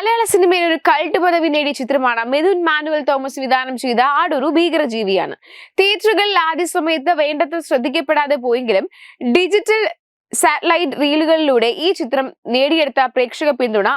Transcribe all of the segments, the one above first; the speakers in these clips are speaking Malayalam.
മലയാള സിനിമയിൽ ഒരു കൾട്ട് പദവി നേടിയ ചിത്രമാണ് മിഥുൻ മാനുവൽ തോമസ് വിധാനം ചെയ്ത ആടൊരു ഭീകരജീവിയാണ്. തിയേറ്ററുകളിൽ ആദ്യ സമയത്ത് വേണ്ടത്ര ശ്രദ്ധിക്കപ്പെടാതെ പോയെങ്കിലും ഡിജിറ്റൽ സാറ്റലൈറ്റ് റീലുകളിലൂടെ ഈ ചിത്രം നേടിയെടുത്ത പ്രേക്ഷക പിന്തുണ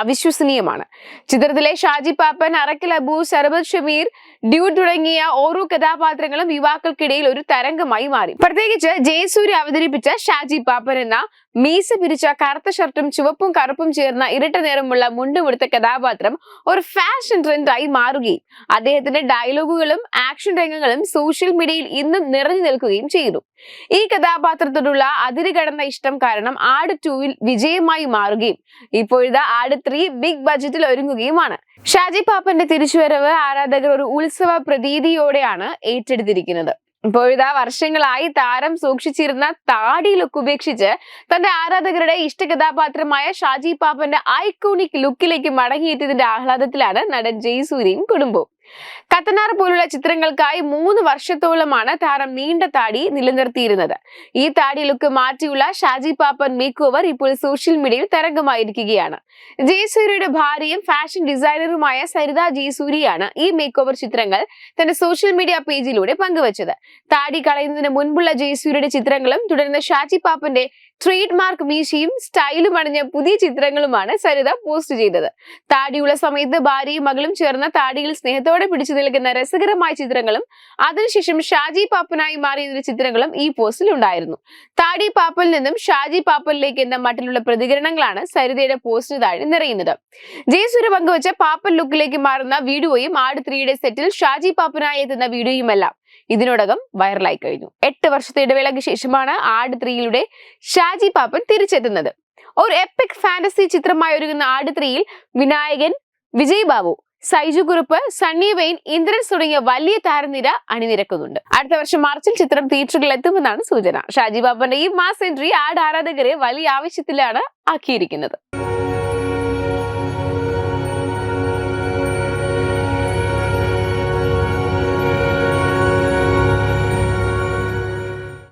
അവിശ്വസനീയമാണ്. ചിത്രത്തിലെ ഷാജി പാപ്പൻ അറക്കൽ അബു സർബത് ഷമീർ ഡ്യൂ തുടങ്ങിയ ഓരോ കഥാപാത്രങ്ങളും യുവാക്കൾക്കിടയിൽ ഒരു തരംഗമായി മാറി. പ്രത്യേകിച്ച് ജയസൂര്യ അവതരിപ്പിച്ച ഷാജി പാപ്പൻ എന്ന മീസ പിരിച്ച കറുത്ത ഷർട്ടും ചുവപ്പും കറുപ്പും ചേർന്ന ഇരട്ട നിറമുള്ള മുണ്ടുമെടുത്ത കഥാപാത്രം ഒരു ഫാഷൻ ട്രെൻഡായി മാറുകയും അദ്ദേഹത്തിന്റെ ഡയലോഗുകളും ആക്ഷൻ രംഗങ്ങളും സോഷ്യൽ മീഡിയയിൽ ഇന്നും നിറഞ്ഞു നിൽക്കുകയും ചെയ്തു ഈ കഥാപാത്രത്തോടുള്ള അതിരുകടന്ന ഇഷ്ടം കാരണം ആട് ടൂവിൽ വിജയമായി മാറുകയും ഇപ്പോഴത്തെ ആട് ത്രീ ബിഗ് ബജറ്റിൽ ഒരുങ്ങുകയുമാണ്. ഷാജി പാപ്പന്റെ തിരിച്ചുവരവ് ആരാധകർ ഒരു ഉത്സവ പ്രതീതിയോടെയാണ് ഏറ്റെടുത്തിരിക്കുന്നത്. ഇപ്പോഴിതാ വർഷങ്ങളായി താരം സൂക്ഷിച്ചിരുന്ന താടി ലുക്ക് ഉപേക്ഷിച്ച് തന്റെ ആരാധകരുടെ ഇഷ്ട കഥാപാത്രമായ ഷാജി പാപ്പന്റെ ഐക്കോണിക് ലുക്കിലേക്ക് മടങ്ങിയെത്തിയതിന്റെ ആഹ്ലാദത്തിലാണ് നടൻ ജയ്സൂര്യയും കുടുംബവും. കത്തനാർ പോലുള്ള ചിത്രങ്ങൾക്കായി മൂന്ന് വർഷത്തോളമാണ് താരം നീണ്ട താടി നിലനിർത്തിയിരുന്നത്. ഈ താടി ലുക്ക് മാറ്റിയുള്ള ഷാജി പാപ്പൻ മേക്ക് ഓവർ ഇപ്പോൾ സോഷ്യൽ മീഡിയയിൽ തരംഗമായിരിക്കുകയാണ്. ജയസൂര്യയുടെ ഭാര്യയും ഫാഷൻ ഡിസൈനറുമായ സരിത ജയസൂരിയാണ് ഈ മേക്ക് ഓവർ ചിത്രങ്ങൾ തന്റെ സോഷ്യൽ മീഡിയ പേജിലൂടെ പങ്കുവച്ചത്. താടി കളയുന്നതിന് മുൻപുള്ള ജയസൂര്യയുടെ ചിത്രങ്ങളും തുടർന്ന് ഷാജി പാപ്പന്റെ ട്രേഡ് മാർക്ക് മീശയും സ്റ്റൈലും അണിഞ്ഞ പുതിയ ചിത്രങ്ങളുമാണ് സരിത പോസ്റ്റ് ചെയ്തത്. താടിയുള്ള സമയത്ത് ഭാര്യയും മകളും ചേർന്ന താടിയിൽ സ്നേഹത്തോടെ പിടിച്ചു നിൽക്കുന്ന രസകരമായ ചിത്രങ്ങളും അതിനുശേഷം ഷാജി പാപ്പനായി മാറിയ ചിത്രങ്ങളും ഈ പോസ്റ്റിൽ ഉണ്ടായിരുന്നു. താടി പാപ്പൽ നിന്നും ഷാജി പാപ്പലിലേക്ക് എന്ന മട്ടിലുള്ള പ്രതികരണങ്ങളാണ് സരിതയുടെ പോസ്റ്റിന് താഴെ നിറയുന്നത്. ജയസൂര്യ പങ്കുവച്ച പാപ്പൽ ലുക്കിലേക്ക് മാറുന്ന വീഡിയോയും ആട് ത്രീയുടെ സെറ്റിൽ ഷാജി പാപ്പനായി എത്തുന്ന വീഡിയോയുമെല്ലാം ഇതിനോടകം വൈറലായി കഴിഞ്ഞു. എട്ട് വർഷത്തെ ഇടവേളയ്ക്ക് ശേഷമാണ് ആട് ത്രീയിലൂടെ ഷാജി പാപ്പൻ തിരിച്ചെത്തുന്നത്. ഒരു എപ്പിക് ഫാന്റസി ചിത്രമായി ഒരുങ്ങുന്ന ആട് ത്രീയിൽ വിനായകൻ വിജയ് ബാബു സൈജു കുറുപ്പ് സണ്ണി വെയിൻ ഇന്ദ്രൻസ് തുടങ്ങിയ വലിയ താരനിര അണിനിരക്കുന്നുണ്ട്. അടുത്ത വർഷം മാർച്ചിൽ ചിത്രം തിയേറ്ററുകളിൽ എത്തുമെന്നാണ് സൂചന. ഷാജി ബാബുന്റെ ഈ മാസ് എൻട്രി ആട് ആരാധകരെ വലിയ ആവശ്യത്തിലാണ് ആക്കിയിരിക്കുന്നത്.